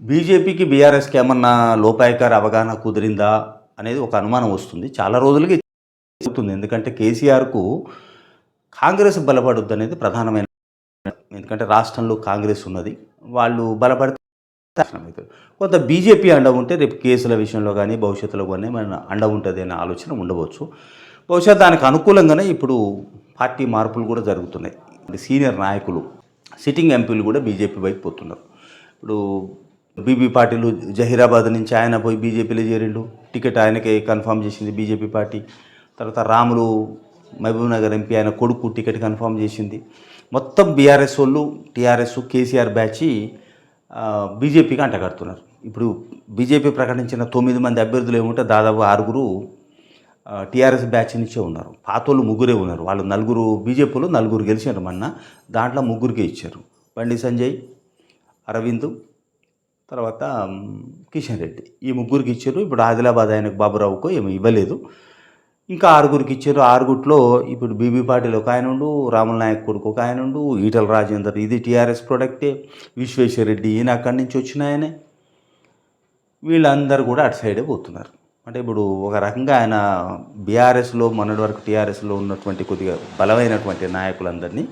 బీజేపీకి బీఆర్ఎస్కి ఏమన్నా లోపాయకార అవగాహన కుదిరిందా అనేది ఒక అనుమానం వస్తుంది. చాలా రోజులకి చెబుతుంది ఎందుకంటే కేసీఆర్కు కాంగ్రెస్ బలపడొద్దు అనేది ప్రధానమైన ఎందుకంటే రాష్ట్రంలో కాంగ్రెస్ ఉన్నది. వాళ్ళు బలపడితే కొంత బీజేపీ అండ ఉంటే రేపు కేసుల విషయంలో కానీ భవిష్యత్తులో కానీ మన అండ ఉంటుంది అనే ఆలోచన ఉండవచ్చు. బహుశా దానికి అనుకూలంగానే ఇప్పుడు పార్టీ మార్పులు కూడా జరుగుతున్నాయి. సీనియర్ నాయకులు సిట్టింగ్ ఎంపీలు కూడా బీజేపీ వైపు పోతున్నారు. ఇప్పుడు బీబీ పార్టీలు జహీరాబాద్ నుంచి ఆయన పోయి బీజేపీలో చేరిండు. టికెట్ ఆయనకే కన్ఫర్మ్ చేసింది బీజేపీ పార్టీ. తర్వాత రాములు మహబూబ్నగర్ ఎంపీ ఆయన కొడుకు టికెట్ కన్ఫర్మ్ చేసింది. మొత్తం బీఆర్ఎస్ వాళ్ళు టీఆర్ఎస్ కేసీఆర్ బ్యాచ్ బీజేపీకి అంటగడుతున్నారు. ఇప్పుడు బీజేపీ ప్రకటించిన తొమ్మిది మంది అభ్యర్థులు ఏముంటే దాదాపు ఆరుగురు టీఆర్ఎస్ బ్యాచ్ నుంచే ఉన్నారు. పాతోళ్ళు ముగ్గురే ఉన్నారు. వాళ్ళు నలుగురు బీజేపీలో నలుగురు గెలిచారు మొన్న. దాంట్లో ముగ్గురికి ఇచ్చారు. బండి సంజయ్ అరవింద్ తర్వాత కిషన్ రెడ్డి. ఈ ముగ్గురికి ఇచ్చారు. ఇప్పుడు ఆదిలాబాద్ ఆయనకు బాబురావుకు ఏమి ఇవ్వలేదు. ఇంకా ఆరుగురికి ఇచ్చారు. ఆరుగుట్లో ఇప్పుడు బీబీ పాటిల్ ఒక ఆయన ఉండు రాముల నాయక్ కొడుకు ఒక ఆయన ఉండు ఈటల రాజేందర్. ఇది టీఆర్ఎస్ ప్రొడక్టే విశ్వేశ్వర రెడ్డి ఈయన అక్కడి నుంచి వచ్చిన ఆయనే. వీళ్ళందరూ కూడా అటు సైడే పోతున్నారు. అంటే ఇప్పుడు ఒక రకంగా ఆయన బీఆర్ఎస్లో మొన్నటి వరకు టీఆర్ఎస్లో ఉన్నటువంటి కొద్దిగా బలమైనటువంటి నాయకులందరినీ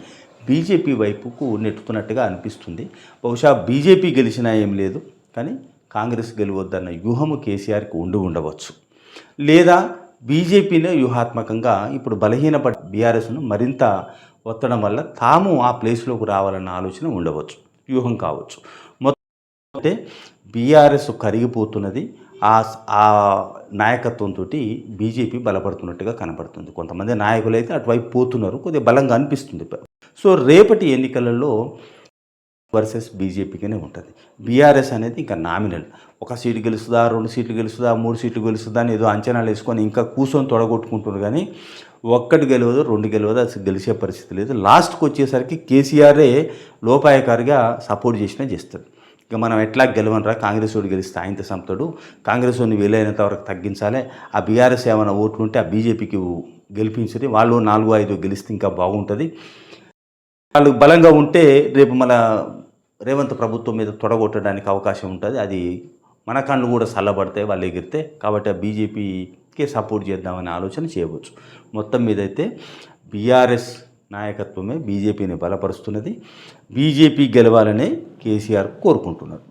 బీజేపీ వైపుకు నెట్టుతున్నట్టుగా అనిపిస్తుంది. బహుశా బీజేపీ గెలిచినా ఏం లేదు కానీ కాంగ్రెస్ గెలవద్దన్న వ్యూహము కేసీఆర్కి ఉండి ఉండవచ్చు. లేదా బీజేపీనే వ్యూహాత్మకంగా ఇప్పుడు బలహీనపడి బీఆర్ఎస్ను మరింత ఒత్తడం వల్ల తాము ఆ ప్లేస్లోకి రావాలన్న ఆలోచన ఉండవచ్చు వ్యూహం కావచ్చు. మొత్తం బీఆర్ఎస్ కరిగిపోతున్నది ఆ ఆ నాయకత్వంతో బీజేపీ బలపడుతున్నట్టుగా కనపడుతుంది. కొంతమంది నాయకులు అయితే అటువైపు పోతున్నారు కొద్దిగా బలంగా అనిపిస్తుంది. సో రేపటి ఎన్నికలలో వర్సెస్ బీజేపీగానే ఉంటుంది. బీఆర్ఎస్ అనేది ఇంకా నామినల్. ఒక సీటు గెలుస్తుందా రెండు సీట్లు గెలుస్తుందా మూడు సీట్లు గెలుస్తుందా అని ఏదో అంచనాలు వేసుకొని ఇంకా కూర్చొని తొడగొట్టుకుంటున్నారు కానీ ఒక్కటి గెలవదు రెండు గెలవదు అసలు గెలిచే పరిస్థితి లేదు. లాస్ట్కి వచ్చేసరికి కేసీఆరే లోపాయకారిగా సపోర్ట్ చేసినా చేస్తాడు. ఇక మనం ఎట్లా గెలవనరా కాంగ్రెస్ వాడు గెలిస్తే ఆయనతో సంపుతాడు. కాంగ్రెస్ వాడిని వీలైనంత వరకు తగ్గించాలి. ఆ బీఆర్ఎస్ ఏమైనా ఓట్లు ఉంటే ఆ బీజేపీకి గెలిపించండి. వాళ్ళు నాలుగు ఐదు గెలిస్తే ఇంకా బాగుంటుంది. వాళ్ళు బలంగా ఉంటే రేపు మన రేవంత్ ప్రభుత్వం మీద తొడగొట్టడానికి అవకాశం ఉంటుంది. అది మన కళ్ళు కూడా చల్లబడతాయి వాళ్ళు ఎగిరితే కాబట్టి ఆ బీజేపీకి సపోర్ట్ చేద్దామనే ఆలోచన చేయవచ్చు. మొత్తం మీద అయితే బీఆర్ఎస్ నాయకత్వమే బీజేపీని బలపరుస్తున్నది. బీజేపీ గెలవాలని కేసీఆర్ కోరుకుంటున్నారు.